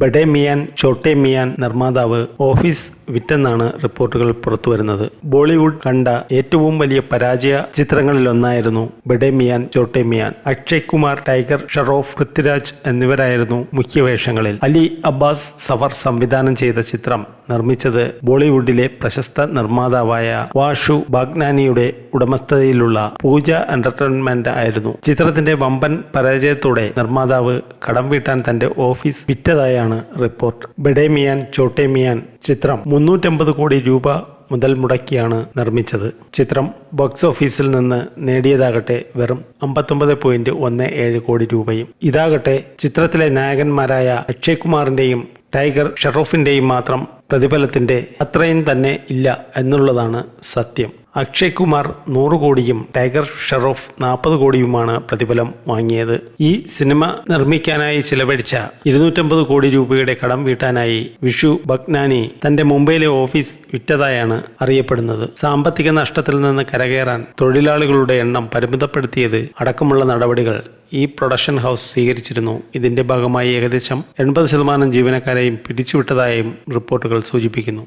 ബഡേ മിയാൻ ചോട്ടെ മിയാൻ നിർമ്മാതാവ് ഓഫീസ് വിറ്റെന്നാണ് റിപ്പോർട്ടുകൾ പുറത്തുവരുന്നത്. ബോളിവുഡ് കണ്ട ഏറ്റവും വലിയ പരാജയ ചിത്രങ്ങളിലൊന്നായിരുന്നു ബഡേ മിയാൻ ചോട്ടെ മിയാൻ അക്ഷയ് കുമാർ ടൈഗർ ഷറോഫ് പൃഥ്വിരാജ് എന്നിവരായിരുന്നു മുഖ്യവേഷങ്ങളിൽ. അലി അബ്ബാസ് സഫർ സംവിധാനം ചെയ്ത ചിത്രം നിർമ്മിച്ചത് ബോളിവുഡിലെ പ്രശസ്ത നിർമ്മാതാവായ വാഷു ബാഗ്നാനിയുടെ ഉടമസ്ഥതയിലുള്ള പൂജ എന്റർടൈൻമെന്റ് ആയിരുന്നു. ചിത്രത്തിന്റെ വമ്പൻ പരാജയത്തോടെ നിർമ്മാതാവ് കടം വീട്ടാൻ തന്റെ ഓഫീസ് വിറ്റതായാണ് റിപ്പോർട്ട്. ബഡേ ചോട്ടേമിയാൻ ചോട്ടെ മിയാൻ ചിത്രം മുന്നൂറ്റമ്പത് കോടി രൂപ മുതൽ മുടക്കിയാണ് നിർമ്മിച്ചത്. ചിത്രം ബോക്സ് ഓഫീസിൽ നിന്ന് നേടിയതാകട്ടെ വെറും അമ്പത്തൊമ്പത് പോയിന്റ് ഒന്ന് ഏഴ് കോടി രൂപയും. ഇതാകട്ടെ ചിത്രത്തിലെ നായകന്മാരായ അക്ഷയ് കുമാറിന്റെയും ടൈഗർ ഷെറോഫിന്റെയും മാത്രം പ്രതിഫലത്തിന്റെ അത്രയും തന്നെ ഇല്ല എന്നുള്ളതാണ് സത്യം. അക്ഷയ് കുമാർ നൂറ് കോടിയും ടൈഗർ ഷെറോഫ് നാൽപ്പത് കോടിയുമാണ് പ്രതിഫലം വാങ്ങിയത്. ഈ സിനിമ നിർമ്മിക്കാനായി ചിലവഴിച്ച ഇരുന്നൂറ്റമ്പത് കോടി രൂപയുടെ കടം വീട്ടാനായി വിഷു ബഗ്നാനി തന്റെ മുംബൈയിലെ ഓഫീസ് വിറ്റതായാണ് അറിയപ്പെടുന്നത്. സാമ്പത്തിക നഷ്ടത്തിൽ നിന്ന് കരകയറാൻ തൊഴിലാളികളുടെ എണ്ണം പരിമിതപ്പെടുത്തിയത് അടക്കമുള്ള നടപടികൾ ഈ പ്രൊഡക്ഷൻ ഹൗസ് സ്വീകരിച്ചിരുന്നു. ഇതിന്റെ ഭാഗമായി ഏകദേശം എൺപത് ശതമാനം ജീവനക്കാരെയും പിരിച്ചുവിട്ടതായും റിപ്പോർട്ടുകൾ സൂചിപ്പിക്കുന്നു.